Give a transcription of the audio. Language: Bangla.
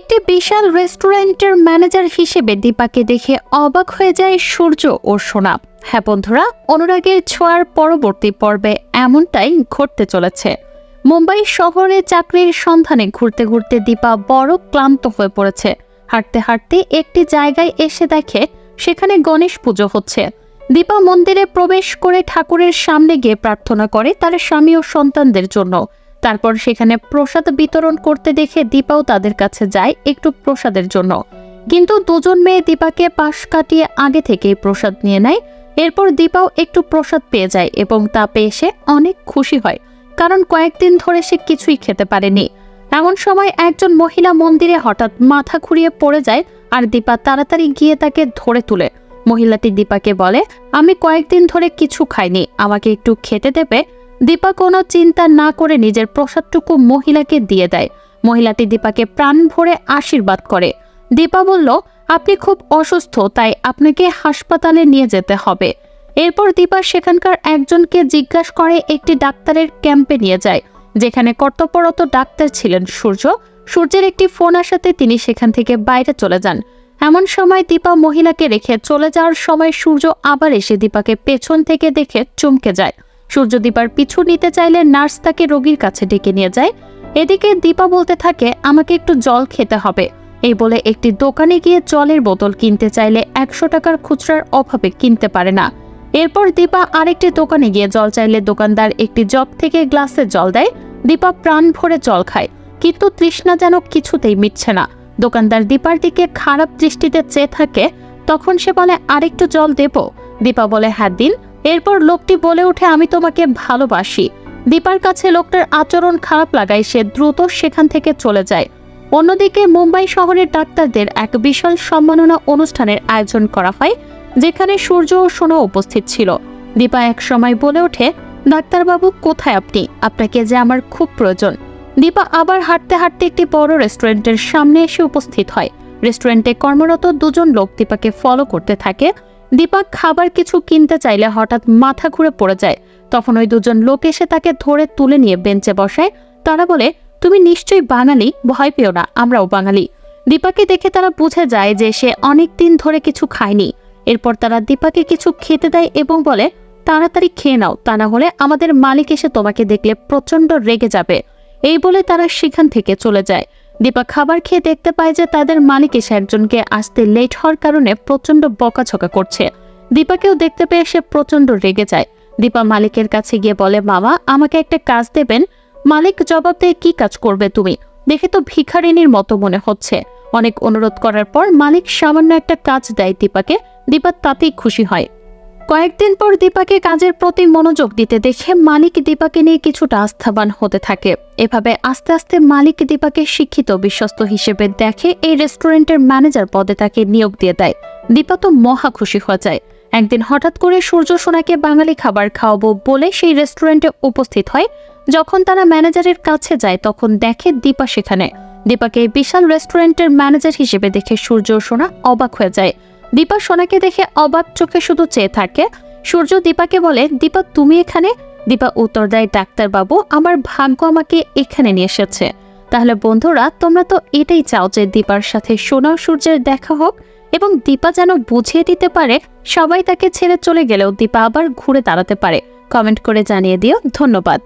একটি বিশাল রেস্টুরেন্টের ম্যানেজার হিসেবে দীপাকে দেখে অবাক হয়ে যায় সূর্য ও সোনা। হ্যাঁ বন্ধুরা, অনুরাগের ছোঁয়ার পরবর্তী পর্বে এমনটাই ঘটতে চলেছে। মুম্বাই শহরে চাকরির সন্ধানে ঘুরতে ঘুরতে দীপা বড় ক্লান্ত হয়ে পড়েছে। হাঁটতে হাঁটতে একটি জায়গায় এসে দেখে সেখানে গণেশ পুজো হচ্ছে। দীপা মন্দিরে প্রবেশ করে ঠাকুরের সামনে গিয়ে প্রার্থনা করে তার স্বামী ও সন্তানদের জন্য। তারপর সেখানে প্রসাদ বিতরণ করতে দেখে দীপাও তাদের কাছে যায় একটু প্রসাদের জন্য। কিন্তু দুজন মেয়ে দীপাকে পাশ কাটিয়ে আগে থেকেই প্রসাদ নিয়ে নেয়। এরপর দীপাও একটু প্রসাদ পেয়ে যায় এবং তা পেয়ে সে অনেক খুশি হয়, কারণ কয়েকদিন ধরে সে কিছুই খেতে পারেনি। এমন সময় একজন মহিলা মন্দিরে হঠাৎ মাথা ঘুরিয়ে পড়ে যায় আর দীপা তাড়াতাড়ি গিয়ে তাকে ধরে তুলে। মহিলাটি দীপাকে বলে, আমি কয়েকদিন ধরে কিছু খাইনি, আমাকে একটু খেতে দেবে? দীপা কোনো চিন্তা না করে নিজের প্রসাদটুকু মহিলাকে দিয়ে দেয়। মহিলাটি দীপাকে প্রাণ ভরে আশীর্বাদ করে। দীপা বলল, আপনি খুব অসুস্থ, তাই আপনাকে হাসপাতালে নিয়ে যেতে হবে। এরপর দীপা সেখানকার একজনকে জিজ্ঞাসা করে একটি ডাক্তারের ক্যাম্পে নিয়ে যায়, যেখানে কর্তব্যরত ডাক্তার ছিলেন সূর্য। সূর্যের একটি ফোন আসাতে তিনি সেখান থেকে বাইরে চলে যান। এমন সময় দীপা মহিলাকে রেখে চলে যাওয়ার সময় সূর্য আবার এসে দীপাকে পেছন থেকে দেখে চমকে যায়। সূর্য দীপার পিছু নিতে চাইলে নার্স তাকে রোগীর কাছে ডেকে নিয়ে যায়। এদিকে দীপা বলতে থাকে, আমাকে একটু জল খেতে হবে। এই বলে একটি দোকানে গিয়ে জলের বোতল কিনতে চাইলে একশো টাকার খুচরার অভাবে কিনতে পারে না। এরপর দীপা আরেকটি দোকানে গিয়ে জল চাইলে দোকানদার একটি জগ থেকে গ্লাসে জল দেয়। দীপা প্রাণ ভরে জল খায়, কিন্তু তৃষ্ণা যেন কিছুতেই মিটছে না। দোকানদার দীপার দিকে খারাপ দৃষ্টিতে চেয়ে থাকে, তখন সে বলে, আরেকটু জল দেব? দীপা বলে হ্যাঁ দিন। এরপর লোকটি বলে ওঠে, আমি তোমাকে ভালোবাসি। দীপার কাছে লোকটার আচরণ খারাপ লাগায় সে দ্রুত সেখান থেকে চলে যায়। অন্যদিকে মুম্বাই শহরের ডাক্তারদের এক বিশাল সম্মাননা অনুষ্ঠানের আয়োজন করা হয়, যেখানে সূর্য ও সোনা উপস্থিত ছিল। দীপা এক সময় বলে ওঠে, ডাক্তারবাবু, কোথায় আপনি? আপনাকে যে আমার খুব প্রয়োজন। দীপা আবার হাঁটতে হাঁটতে একটি বড় রেস্টুরেন্টের সামনে এসে উপস্থিত হয়। রেস্টুরেন্টে কর্মরত দুজন লোক দীপাকে ফলো করতে থাকে। দীপা খাবার কিছু কিনতে চাইলে হঠাৎ মাথা ঘুরে পড়ে যায়। তখন ওই দুজন লোক এসে তাকে ধরে তুলে নিয়ে বেঞ্চে বসায়। তারা বলে, তুমি নিশ্চয়ই বাঙালি, ভয় পেও না, আমরাও বাঙালি। দীপাকে দেখে তারা বুঝে যায় যে সে অনেক দিন ধরে কিছু খায়নি। এরপর তারা দীপাকে কিছু খেতে দেয় এবং বলে, তাড়াতাড়ি খেয়ে নাও, তা না হলে আমাদের মালিক এসে তোমাকে দেখলে প্রচণ্ড রেগে যাবে। এই বলে তারা সেখান থেকে চলে যায়। দীপা খাবার খেয়ে দেখতে পায় যে তাদের মালিক এসে একজনকে আসতে লেট হওয়ার কারণে প্রচণ্ড বকাঝকা করছে। দীপাকেও দেখতে পেয়ে সে প্রচণ্ড রেগে যায়। দীপা মালিকের কাছে গিয়ে বলে, মামা, আমাকে একটা কাজ দেবেন। মালিক জবাব দেয়, কি কাজ করবে তুমি? দেখে তো ভিখারিনীর মতো মনে হচ্ছে। অনেক অনুরোধ করার পর মালিক সামান্য একটা কাজ দেয় দীপাকে। দীপা তাতেই খুশি হয়। কয়েকদিন পর দীপাকে কাজের প্রতি মনোযোগ দিতে দেখে মালিক দীপাকে নিয়ে কিছুটা আস্থাবান হতে থাকে। এভাবে আস্তে আস্তে মালিক দীপাকে শিক্ষিত বিশ্বস্ত হিসেবে দেখে এই রেস্টুরেন্টের ম্যানেজার পদে তাকে নিয়োগ দিয়ে দেয়। দীপা তো মহা খুশি হয়ে যায়। একদিন হঠাৎ করে সূর্য সোনাকে বাঙালি খাবার খাওয়াবো বলে সেই রেস্টুরেন্টে উপস্থিত হয়। যখন তারা ম্যানেজারের কাছে যায়, তখন দেখে দীপা সেখানে। দীপাকে বিশাল রেস্টুরেন্টের ম্যানেজার হিসেবে দেখে সূর্য সোনা অবাক হয়ে যায়। দীপা সোনাকে দেখে অবাক চোখে শুধু চেয়ে থাকে। সূর্য দীপাকে বলে, দীপা, তুমি এখানে? দীপা উত্তর দেয়, ডাক্তারবাবু, আমার ভাগ্য আমাকে এখানে নিয়ে এসেছে। তাহলে বন্ধুরা, তোমরা তো এটাই চাও যে দীপার সাথে সোনা সূর্যের দেখা হোক এবং দীপা যেন বুঝিয়ে দিতে পারে, সবাই তাকে ছেড়ে চলে গেলেও দীপা আবার ঘুরে দাঁড়াতে পারে। কমেন্ট করে জানিয়ে দিও। ধন্যবাদ।